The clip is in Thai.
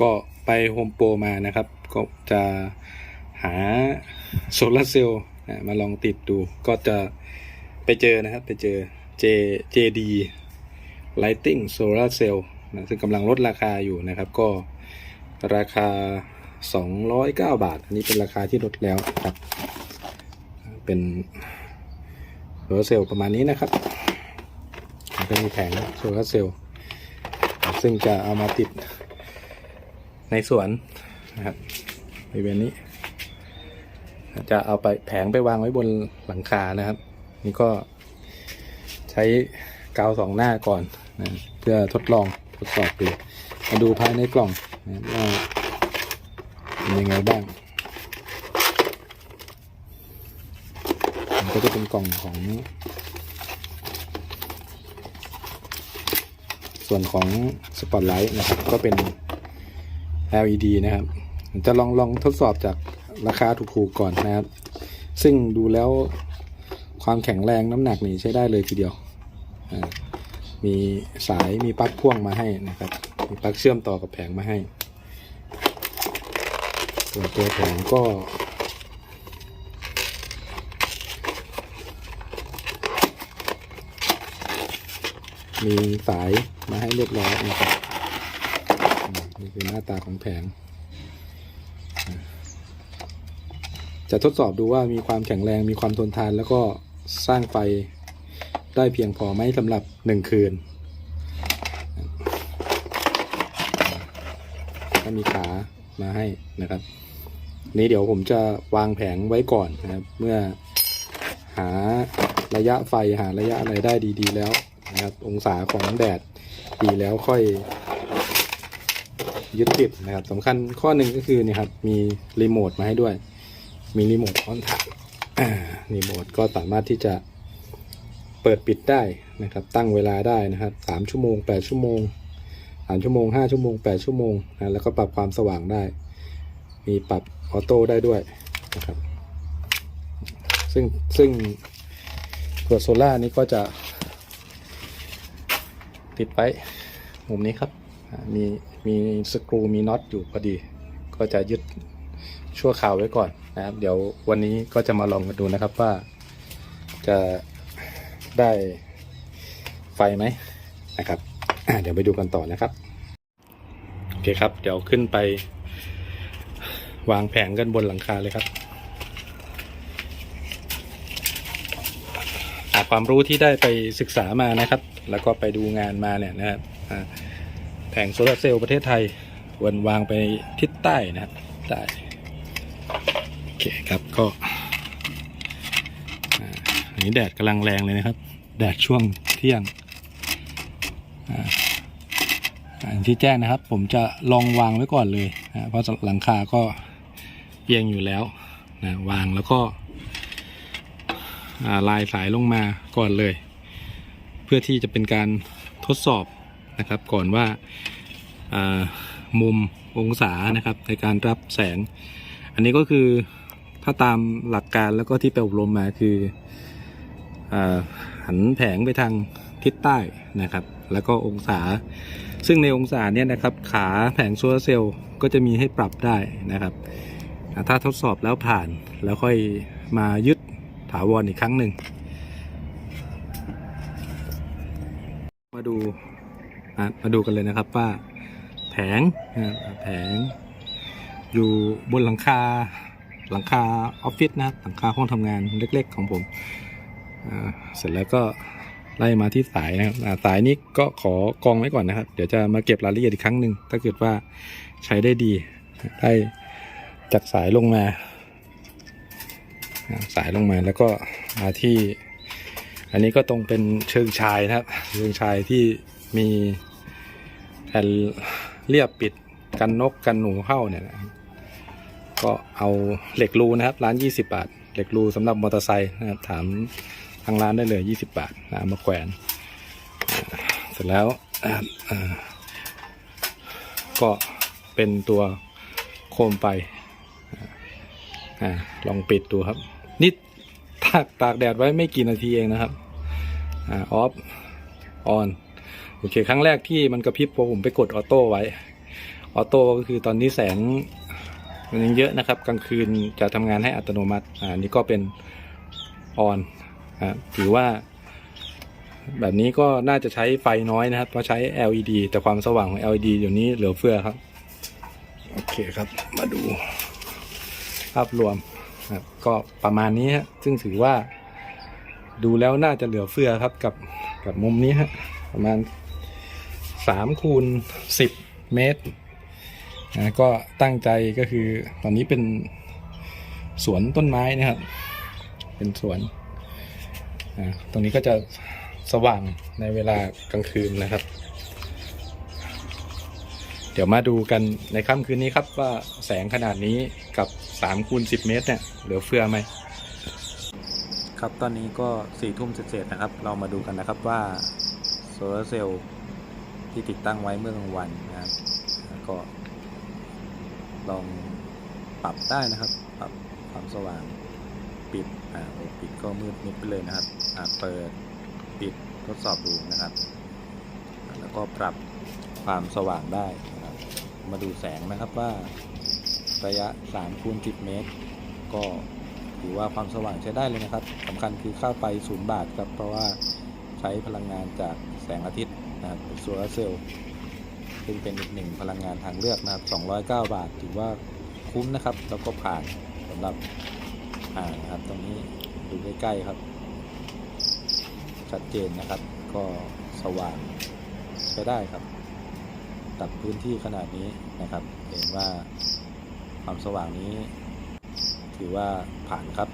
ก็ไปโฮมโปรมานะครับ ก็จะหาโซลาร์เซลล์มาลองติดดู ก็จะไปเจอนะครับ ไปเจอ J JD Lighting Solar Cell นะซึ่งกำลังลดราคาอยู่นะครับ ก็ราคา 209 บาท อันนี้เป็นราคาที่ลดแล้วครับ เป็นโซลาร์เซลล์ประมาณนี้นะครับก็มีแผงโซลาร์เซลล์ซึ่งจะเอามาติด ในสวนนะครับบริเวณนี้ จะเอาไปแผงไปวางไว้บนหลังคานะครับ นี่ก็ใช้กาวสองหน้าก่อนนะเพื่อทดลองทดสอบดูมาดูภายในกล่องนะว่าเป็นยังไงบ้างมันก็จะเป็นกล่องของ ส่วนของสปอตไลท์นะครับก็เป็น LED นะครับจะลองลองทดสอบจากราคาถูกๆก่อนนะครับ ซึ่งดูแล้วความแข็งแรงน้ำหนักนี่ใช้ได้เลยทีเดียว มีสายมีปลั๊กพ่วงมาให้นะครับ มีปลั๊กเชื่อมต่อกับแผงมาให้ ส่วนตัวแผงก็ มีสายมาให้เรียบร้อยนะครับ นี่คือหน้าตาของแผง จะทดสอบดูว่ามีความแข็งแรงมีความทนทาน แล้วก็สร้างไฟได้เพียงพอไหมสำหรับหนึ่งคืน ก็มีขามาให้นะครับ นี้เดี๋ยวผมจะวางแผงไว้ก่อนนะครับ เมื่อหาระยะไฟหาระยะอะไรได้ดี ๆ แล้วนะครับ องศาของแดดดีแล้วค่อย ยึดติดนะครับสำคัญข้อหนึ่งก็คือนี่ครับมีรีโมทมาให้ด้วย มีรีโมทคอนแทครีโมทก็สามารถที่จะเปิดปิดได้นะครับ ตั้งเวลาได้นะครับสามชั่วโมงแปดชั่วโมงสามชั่วโมงห้าชั่วโมงแปดชั่วโมงนะแล้วก็ปรับความสว่างได้ มีปรับออโต้ได้ด้วยนะครับ ซึ่งซึ่งตัวโซล่านี้ก็จะ ติดไว้มุมนี้ครับ มีมีสกรูมีน็อตอยู่พอดี ก็จะยึดชั่วคราวไว้ก่อนนะครับ เดี๋ยววันนี้ก็จะมาลองกันดูนะครับว่าจะได้ไฟไหมนะครับเดี๋ยวไปดูกันต่อนะครับโอเคครับ เดี๋ยวขึ้นไป วางแผงกันบนหลังคาเลยครับความรู้ที่ได้ไปศึกษามานะครับ แล้วก็ไปดูงานมาเนี่ยนะครับ งโซลาร์เซลล์ประเทศไทยวันวางไปทิศใต้นะครับใต้โอเคครับก็อันนี้แดดกำลังแรงเลยนะครับ แดดช่วงเที่ยงอ่าอย่างที่แจ้งนะครับ ผมจะลองวางไว้ก่อนเลยนะเพราะหลังคาก็เอียงอยู่แล้วนะวางแล้วก็ลายสายลงมาก่อนเลย เพื่อที่จะเป็นการทดสอบ นะครับ ก่อนว่าามุมองศานะครับในการรับแสง อันนี้ก็คือถ้าตามหลักการแล้วก็ที่ไปอบรมมาคืออหันแผงไปทางทิศใต้นะครับ แล้วก็องศา ซึ่งในองศาเนี่ยนะครับ ขาแผงโซลาร์เซลล์ก็จะมีให้ปรับได้นะครับ ถ้าทดสอบแล้วผ่านแล้วค่อยมายึดถาวรอีกครั้งหนึ่ง มาดู มาดูกันเลยนะครับว่าแผงอะแผง อยู่บนหลังคาหลังคาออฟฟิศนะหลังคาห้องทำงานเล็ก ๆ ของผมเสร็จแล้วก็ไล่มาที่สายนะครับสายนี้ก็ขอกองไว้ก่อนนะครับ เดี๋ยวจะมาเก็บรายละเอียดอีกครั้งหนึ่งถ้าเกิดว่าใช้ได้ดีได้จัดสายลงมาอ่าสายลงมาแล้วก็มาที่ อันนี้ก็ตรงเป็นเชิงชายนะครับ เชิงชายที่มี แผ่นเรียบปิดกันนกกันหนูเข้าเนี่ยนะก็เอาเหล็กรูนะครับ ร้าน 20 บาท เหล็กรูสำหรับมอเตอร์ไซค์นะครับถามทางร้านได้เลย 20 บาทนะมาแขวนอ่าเสร็จแล้วก็เป็นตัวโคมไปอลองปิดดูครับนี่ตากตากแดดไว้ไม่กี่นาทีเองนะครับอ่าออฟออน โอเค ครั้งแรกที่มันกระพริบพอผมไปกดออโต้ไว้ ออโต้ก็คือตอนนี้แสงมันยังเยอะนะครับ กลางคืนจะทำงานให้อัตโนมัติ อ่านี่ก็เป็นออนอ่าถือว่า แบบนี้ก็น่าจะใช้ไฟน้อยนะครับเพราะใช้ LED แต่ความสว่างของ LED เดี๋ยวนี้เหลือเฟือครับ โอเคครับ มาดู ภาพรวมก็ประมาณนี้ฮะซึ่งถือว่า ดูแล้วน่าจะเหลือเฟือครับกับกับมุมนี้ฮะ ประมาณสามคูณสิบเมตรนะก็ตั้งใจก็คือตอนนี้เป็นสวนต้นไม้นะครับ เป็นสวนอ่าตรงนี้ก็จะสว่างในเวลากลางคืนนะครับ เดี๋ยวมาดูกันในค่ำคืนนี้ครับว่าแสงขนาดนี้กับ3คูณ10 เมตรเนี่ยเหลือเฟือไหมครับตอนนี้ก็สี่ทุ่มเศษนะครับ เรามาดูกันนะครับว่า โซลาร์เซลล์ที่ติดตั้งไว้เมื่อกลางวันนะครับ แล้วก็ ลองปรับได้นะครับ ปรับความสว่าง ปิด อ่าโอ้ปิดก็มืดมิดไปเลยนะครับ อ่า เปิด ปิด ทดสอบดูนะครับ แล้วก็ปรับความสว่างได้นะครับ มาดูแสงนะครับว่าระยะ3คูณ10 เมตร ก็ถือว่าความสว่างใช้ได้เลยนะครับสำคัญคือค่าไฟศูนย์บาทครับ เพราะว่า ใช้พลังงานจากแสงอาทิตย์นะครับโซลาร์เซลล์ซึ่งเป็นอีกหนึ่งพลังงานทางเลือกนะครับ 209 บาท ถือว่าคุ้มนะครับ แล้วก็ผ่านสำหรับอ่างนะครับ ตรงนี้ดูใกล้ๆครับ ชัดเจนนะครับ ก็สว่างใช้ได้ครับตัดพื้นที่ขนาดนี้นะครับ เห็นว่าความสว่างนี้ ถือว่าผ่านครับ